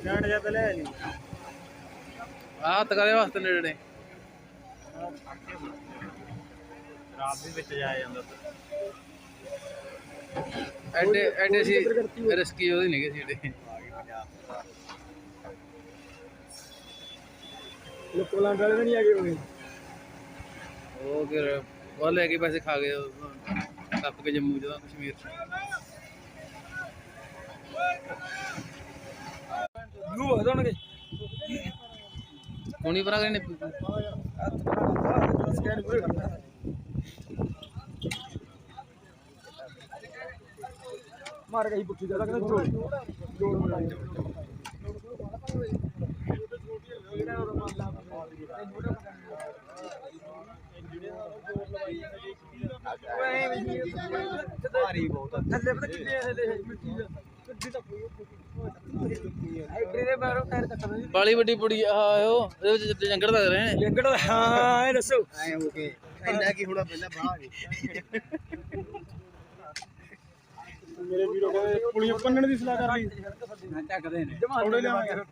Stand ਜਾਂ ਤੇ ਲੈ ਲਈ। ਆਹ ਤਕਾਰੇ ਵਾਸਤੇ ਨੇੜੇ। ਨੇ ਰਾਤ ਵਿੱਚ ਜਾਇਆ ਜਾਂਦਾ ਐਡੇ ਐਡੇ ਸੀ ਰਿਸਕੀ ਉਹਦੇ ਨਹੀਂਗੇ ਸੀ ਜਿਹੜੇ। ਲੋਕਾਂ ਵਾਲੇ ਨਹੀਂ ਆਗੇ ਹੋਏ ਉਹ ਫਿਰ ਉਹ ਲੈ ਕੇ ਪੈਸੇ ਖਾ ਗਏ ਉਹ ਟੱਪ ਕੇ ਜੰਮੂ ਜਦੋਂ ਕਸ਼ਮੀਰ ਚ। ਨੂੰ ਵਧਣਗੇ ਹੁਣੀ ਪਰਾਂ ਕਰੇ ਨੇ ਸਕੈਨ ਪੂਰੇ ਕਰਨਾ ਮਾਰ ਗਈ ਪੁੱਠੀ ਜਗ੍ਹਾ ਕਹਿੰਦਾ ਜੋੜ। ਜੋੜ ਬਣਾ ਭਾਰੀ ਬਹੁਤ ਥੱਲੇ ਪਤਾ ਕਿੰਨੇ ਥੱਲੇ ਮਿੱਟੀ ਦਾ। ਬਾਲੀ ਵੱਡੀ ਪੁੜੀ ਆ ਉਹ ਇਹਦੇ ਵਿੱਚ ਜੰਗੜ ਦਾ ਰਹੇ ਨੇ। ਜੰਗੜ ਹਾਂ ਇਹ ਦੱਸੋ। ਐ ਹੋ ਕੇ। ਇੰਨਾ ਕੀ ਹੋਣਾ ਪਹਿਲਾਂ ਬਾਹਰ ਮੇਰੇ ਵੀਰੋ ਕਹਿੰਦੇ ਪੁਲੀਆਂ ਪੰਨਣ ਦੀ ਸਲਾਹ ਕਰ ਲਈ ਚੱਕਦੇ ਨੇ। ਥੋੜੇ ਲਿਆਵਾਂਗੇ